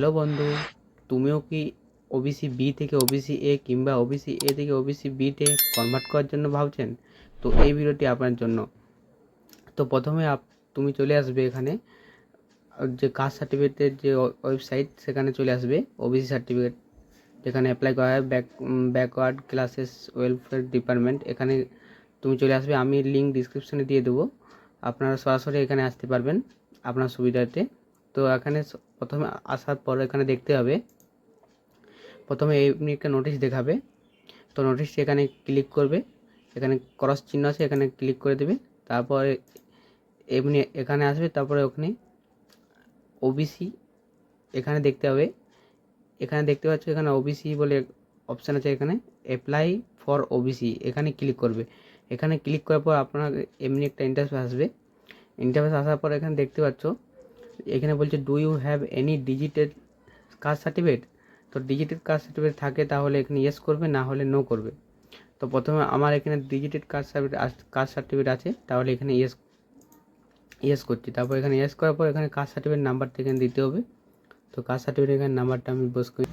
Hello বন্ধু, তুমিও কি ওবিসি বি থেকে ওবিসি এ কিংবা ওবিসি এ থেকে ওবিসি বিতে কনভার্ট করার জন্য ভাবছেন? তো এই ভিডিওটি আপনার জন্য। তো প্রথমে তুমি চলে আসবে এখানে, যে কাস্ট সার্টিফিকেটের যে ওয়েবসাইট সেখানে চলে আসবে ওবিসি সার্টিফিকেট যেখানে অ্যাপ্লাই করা হয় back backward classes welfare department এখানে তুমি চলে আসবে, আমি লিঙ্ক ডিসক্রিপশনে দিয়ে দেবো। আপনারা সরাসরি এখানে আসতে পারবেন, আপনার সুবিধাতে তো এখানে প্রথমে আসার পর এখানে দেখতে হবে। প্রথমে এমনি একটা নোটিশ দেখাবে। তো নোটিশটি এখানে ক্লিক করবে। এখানে ক্রস চিহ্ন আছে, এখানে ক্লিক করে দেবে। তারপরে এমনি এখানে আসবে, তারপরে ওখানে ওবিসি এখানে দেখতে হবে। এখানে দেখতে পাচ্ছ এখানে ওবিসি বলে অপশান আছে এখানে। অ্যাপ্লাই ফর ওবিসি এখানে ক্লিক করবে। এখানে ক্লিক করার পর আপনার এমনি একটা ইন্টারফেস আসবে। ইন্টারফেস আসার পর এখানে দেখতে পাচ্ছ এখানে বলছে do you have any digitised caste certificate তো ডিজিটেড কাস্ট সার্টিফিকেট থাকে, তাহলে এখানে ইয়েস করবে, না হলে নো করবে। তো প্রথমে আমার এখানে digitised caste certificate caste certificate আছে, তাহলে এখানে ইয়েস ইয়েস করছি। তারপর এখানে ইয়েস করার পর এখানে কাস্ট সার্টিফিকেট নাম্বারটা এখানে দিতে হবে। তো কাস্ট সার্টিফিকেট এখানে নাম্বারটা আমি বস করি।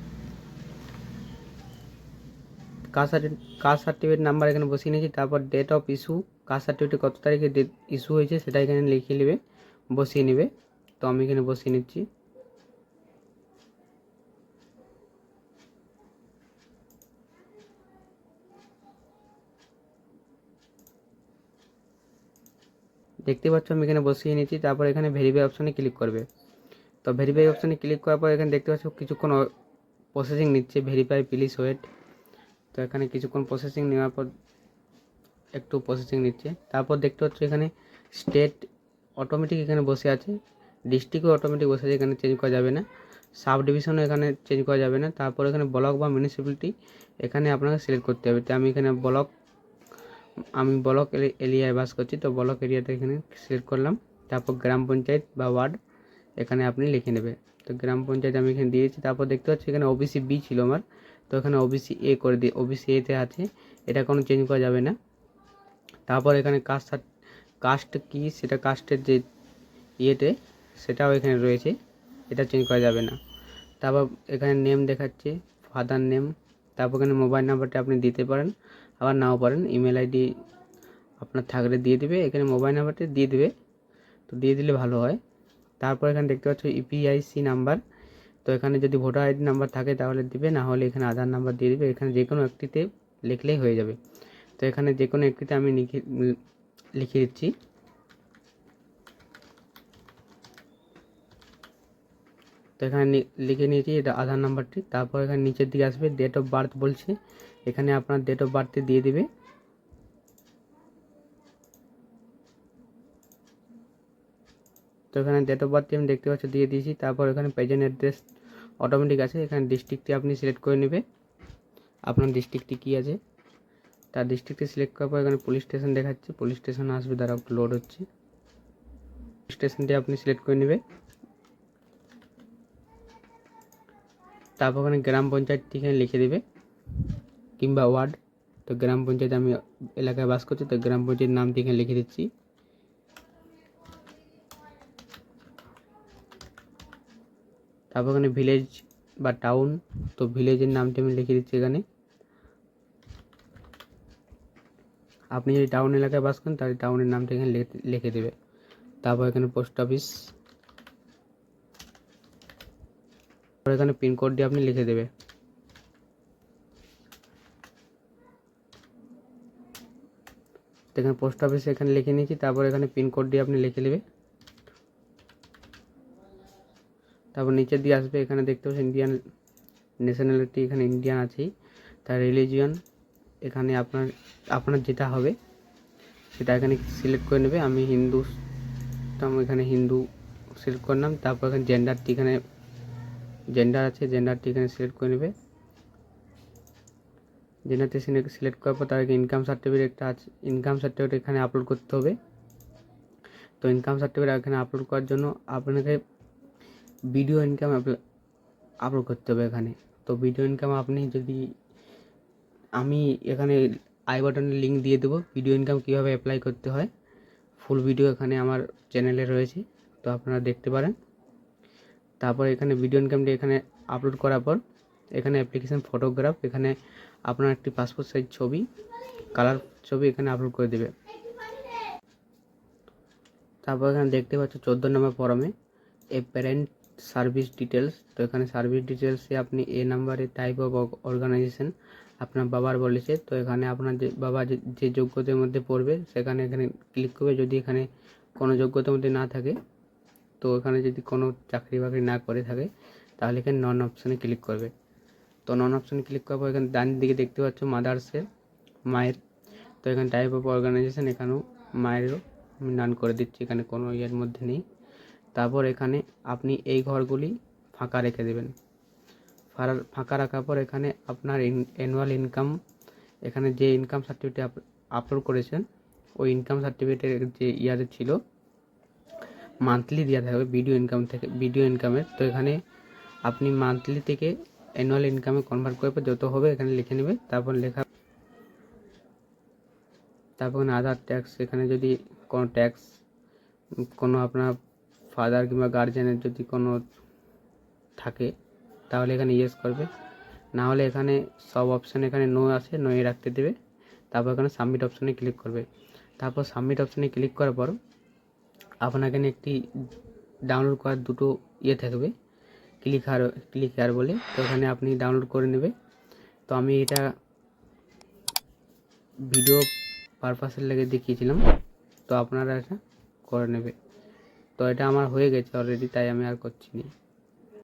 Caste certificate caste certificate number এখানে বসিয়ে নিয়েছি, তারপর date of issue caste certificate কত তারিখে ডেট ইস্যু হয়েছে সেটা এখানে লিখে নেবে, বসিয়ে নেবে। আমি এখানে বসিয়ে নিচ্ছি। দেখতে পাচ্ছ আমি এখানে বসিয়ে নিয়েছি তারপর এখানে ভেরিফাই অপশানে ক্লিক করবে। তো ভেরিফাই অপশানে ক্লিক করার পর এখানে দেখতে পাচ্ছ কিছুক্ষণ প্রসেসিং নিচ্ছে ভেরিফাই প্লিজ ওয়েট তো এখানে কিছুক্ষণ প্রসেসিং নেওয়ার পর একটু প্রসেসিং নিচ্ছে। তারপর দেখতে পাচ্ছ এখানে স্টেট অটোমেটিক এখানে বসে আছে। ডিস্ট্রিক্টও অটোমেটিক বসে আছে এখানে চেঞ্জ করা যাবে না। সাব ডিভিশনও এখানে চেঞ্জ করা যাবে না। তারপর এখানে ব্লক বা মিউনিসিপ্যালিটি এখানে আপনাকে সিলেক্ট করতে হবে। তো আমি এখানে ব্লক আমি ব্লক এরিয়ায় বাস করছি। তো ব্লক এরিয়াতে এখানে সিলেক্ট করলাম। তারপর গ্রাম পঞ্চায়েত বা ওয়ার্ড এখানে আপনি লিখে নেবে। তো গ্রাম পঞ্চায়েত আমি এখানে দিয়েছি। তারপর দেখতে পাচ্ছি এখানে ওবিসি বি ছিল আমার। তো এখানে ওবিসি এ করে দিয়ে ওবিসি এতে আছে। এটা কোনো চেঞ্জ করা যাবে না। তারপর এখানে কাস্ট কাস্ট কি? সেটা কাস্টের যে ইয়েতে সেটাও এখানে রয়েছে। এটা চেঞ্জ করা যাবে না। তারপর এখানে নেম দেখাচ্ছে ফাদার নেম তারপর এখানে মোবাইল নাম্বারটা আপনি দিতে পারেন, আবার নাও পারেন ইমেল আইডি আপনার থাকলে দিয়ে দেবে, এখানে মোবাইল নাম্বারটা দিয়ে দেবে, তো দিয়ে দিলে ভালো হয়। তারপর এখানে দেখতে পাচ্ছ ইপিআইসি নাম্বার তো এখানে যদি ভোটার আইডি নাম্বার থাকে তাহলে দিবে, না হলে এখানে আধার নাম্বার দিয়ে দিবে, এখানে যে কোনো একটিতে লিখলেই হয়ে যাবে। তো এখানে যে কোনো একটিতে আমি লিখে লিখে দিচ্ছি। তো এখানে লিখে নিয়েছি এটা আধার নাম্বারটি। তারপর এখানে নিচের দিকে আসবে ডেট অফ বার্থ বলছে। এখানে আপনার ডেট অফ বার্থে দিয়ে দিবে। তো এখানে ডেট অফ বার্থটি আমি দেখতে পাচ্ছি, দিয়ে দিয়েছি। তারপর এখানে প্রেজেন্ট অ্যাড্রেস অটোমেটিক আছে। এখানে ডিস্ট্রিক্টটি আপনি সিলেক্ট করে নেবে আপনার ডিস্ট্রিক্টটি কী আছে? তার ডিস্ট্রিক্টে সিলেক্ট করার পর এখানে পুলিশ স্টেশন দেখাচ্ছে। পুলিশ স্টেশন আসবে দ্বারা লোড হচ্ছে। স্টেশনটি আপনি সিলেক্ট করে নেবে তারপর ওখানে গ্রাম পঞ্চায়েতটি এখানে লিখে দেবে, কিংবা ওয়ার্ড। তো গ্রাম পঞ্চায়েত আমি এলাকায় বাস করছি, তো গ্রাম পঞ্চায়েত নামটি এখানে লিখে দিচ্ছি। তারপর এখানে ভিলেজ বা টাউন তো ভিলেজের নামটি আমি লিখে দিচ্ছি এখানে। আপনি যদি টাউন এলাকায় বাস করেন, তাহলে টাউনের নামটা এখানে লিখে দেবে। তারপর এখানে পোস্ট অফিস তারপর এখানে পিনকোডটি আপনি লিখে দেবে। এখানে পোস্ট অফিসে এখানে লিখে নিয়েছি, তারপর এখানে পিনকোডটি আপনি লিখে নেবে। তারপর নিচের দিয়ে আসবে, এখানে দেখতে পাচ্ছেন ইন্ডিয়ান ন্যাশনালিটি এখানে ইন্ডিয়ান আছেই। তার রিলিজিয়ন এখানে আপনার আপনার যেটা হবে, সেটা এখানে সিলেক্ট করে নেবে। আমি হিন্দু এখানে হিন্দু সিলেক্ট করলাম। তারপর এখানে জেন্ডারটি এখানে জেন্ডার আছে জেন্ডারটি এখানে সিলেক্ট করে নেবে। জেন্ডারটি সিলেক্ট করার পর তার আগে ইনকাম সার্টিফিকেট একটা আছে ইনকাম সার্টিফিকেট এখানে আপলোড করতে হবে। তো ইনকাম সার্টিফিকেট এখানে আপলোড করার জন্য আপনাকে ভিডিও ইনকাম আপলোড করতে হবে এখানে। তো ভিডিও ইনকাম আপনি যদি আমি এখানে আই বাটনের লিঙ্ক দিয়ে দেবো। ভিডিও ইনকাম কীভাবে অ্যাপ্লাই করতে হয় ফুল ভিডিও এখানে আমার চ্যানেলে রয়েছে। তো আপনারা দেখতে পারেন। তারপর এখানে ভিডিও ইনকামটি এখানে আপলোড করার পর, এখানে অ্যাপ্লিকেশন ফটোগ্রাফ এখানে আপনার একটি পাসপোর্ট সাইজ ছবি কালার ছবি এখানে আপলোড করে দেবে। তারপর এখানে দেখতে পাচ্ছ চোদ্দ নম্বর ফর্মে এ প্যারেন্ট সার্ভিস ডিটেলস তো এখানে সার্ভিস ডিটেলসে আপনি এ নাম্বারে টাইপ অফ অর্গানাইজেশন আপনার বাবার বলেছে, তো এখানে আপনার যে বাবা যে যোগ্যতার মধ্যে পড়বে, সেখানে এখানে ক্লিক করবে। যদি এখানে কোনো যোগ্যতার মধ্যে না থাকে তো এখানে যদি কোনো চাকরি বাকরি না করে থাকে, তাহলে এখানে নন অপশানে ক্লিক করবে। তো নন অপশানে ক্লিক পর এখানে ডান দিকে দেখতে পাচ্ছ মাদার্সের মায়ের। তো এখানে টাইপ অফ অর্গানাইজেশন এখানেও মায়েরও নান করে দিচ্ছি, এখানে কোনো ইয়ের মধ্যে নেই। তারপর এখানে আপনি এই ঘরগুলি ফাঁকা রেখে দেবেন। ফাঁকা রাখার পর এখানে আপনার অ্যানুয়াল ইনকাম এখানে যে ইনকাম সার্টিফিকেট আপলোড করেছেন, ওই ইনকাম সার্টিফিকেটের যে ইয়ারে ছিল মান্থলি দেওয়া থাকবে ভিডিও ইনকাম থেকে ভিডিও ইনকামের তো এখানে আপনি মান্থলি থেকে অ্যানুয়াল ইনকামে কনভার্ট করে যত হবে এখানে লিখে নেবে তারপর লেখা, তারপর আধার ট্যাক্স এখানে যদি কোনো ট্যাক্স কোনো আপনার ফাদার কিংবা গার্জেনের যদি কোনো থাকে, তাহলে এখানে ইয়েস করবে। না হলে এখানে সব অপশান এখানে নো আছে নোয়ে রাখতে দেবে। তারপর এখানে সাবমিট অপশানে ক্লিক করবে। তারপর সাবমিট অপশানে ক্লিক করার পর আপনার এখানে একটি ডাউনলোড করার দুটো ইয়ে থাকবে ক্লিক আর ক্লিক আর বলে। তো ওখানে আপনি ডাউনলোড করে নেবে। তো আমি এটা ভিডিও পারপাসের লেগে দেখিয়েছিলাম। তো আপনারা এটা করে নেবে। তো এটা আমার হয়ে গেছে অলরেডি তাই আমি আর করছি না।